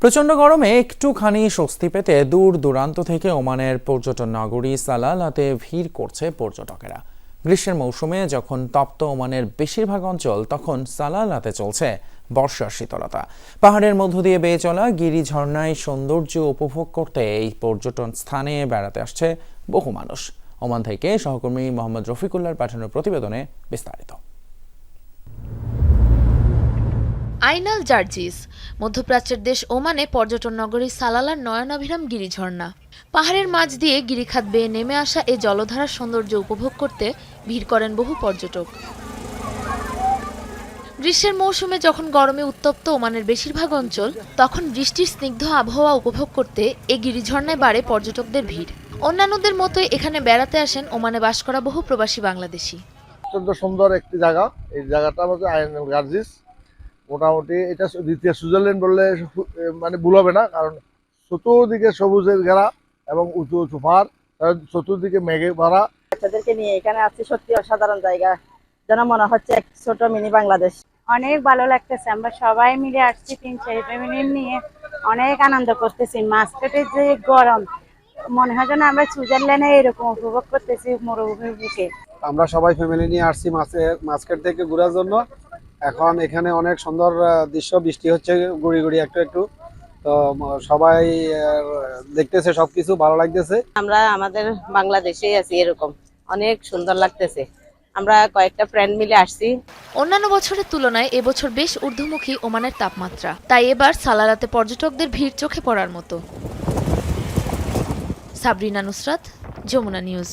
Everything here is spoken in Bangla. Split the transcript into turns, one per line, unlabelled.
প্রচণ্ড গরমে একটুখানি স্বস্তি পেতে দূর দূরান্ত থেকে ওমানের পর্যটন নগরী সালালাতে ভিড় করছে পর্যটকেরা। গ্রীষ্মের মৌসুমে যখন তপ্ত ওমানের বেশিরভাগ অঞ্চল, তখন সালালাতে চলছে বর্ষার শীতলতা। পাহাড়ের মধ্য দিয়ে বেয়ে চলা গিরি ঝর্ণায় সৌন্দর্য উপভোগ করতে এই পর্যটন স্থানে বেড়াতে আসছে বহু মানুষ। ওমান থেকে সহকর্মী মোহাম্মদ রফিকুল্লার পাঠানোর প্রতিবেদনে বিস্তারিত।
আইনাল জার্জিস। মধ্যপ্রাচ্যের দেশ ওমানে পর্যটন নগরী সালালার নয়নাভিরাম গিরিঝর্ণা পাহাড়ের মাঝ দিয়ে গিরিখাত বেয়ে নেমে আসা এই জলধারার সৌন্দর্য উপভোগ করতে ভিড় করেন বহু পর্যটক। গ্রীষ্মের মৌসুমে যখন গরমে উত্তপ্ত ওমানের বেশিরভাগ অঞ্চল, তখন বৃষ্টির স্নিগ্ধ আবহাওয়া উপভোগ করতে এই গিরিঝর্ণায় বাড়ে পর্যটকদের ভিড়। অন্যান্যদের মতোই এখানে বেড়াতে আসেন ওমানে বাস করা বহু প্রবাসী বাংলাদেশি।
অত্যন্ত সুন্দর একটি জায়গা। এই জায়গাটা হচ্ছে আইএনএল গার্জিস। মোটামুটি এটা দ্বিতীয় সুইজারল্যান্ড বললে মানে ভুল হবে না কারণ চতুর্দিকে সবুজের ঘেরা এবং উঁচু উঁচু পাহাড় চতুর্দিকে মেঘে ভরা।
বাচ্চাদেরকে নিয়ে এখানে আছি সত্যি অসাধারণ জায়গা। যেন মনে হচ্ছে এক ছোট মিনি বাংলাদেশ।
অনেক ভালো লাগতেছে আমরা সবাই মিলে আসছি তিন চারি ফ্যামিলি নিয়ে। অনেক আনন্দ করতেছি মাঝখাটের যে গরম মনে হয় যেন আমরা সুইজারল্যান্ডে এরকম উপভোগ করতেছি মরুভূমির বুকে
আমরা সবাই ফ্যামিলি নিয়ে আসছি মাছকেট থেকে ঘোরার জন্য। এখন এখানে অনেক সুন্দর দৃশ্য বৃষ্টি হচ্ছে গুড়ি গুড়ি একটু একটু। তো সবাই দেখতেছে সবকিছু ভালো লাগতেছে।
আমরা আমাদের বাংলাদেশেই আছি এরকম। অনেক সুন্দর লাগতেছে। আমরা কয়েকটা ফ্রেন্ড মিলে আসছি।
অন্যান্য বছরের তুলনায় এবছর বেশ ঊর্ধ্বমুখী ওমানের তাপমাত্রা। তাই এবার সালালাতে পর্যটকদের ভিড় চোখে পড়ার মতো। সাবরিনা নুসরাত যমুনা নিউজ।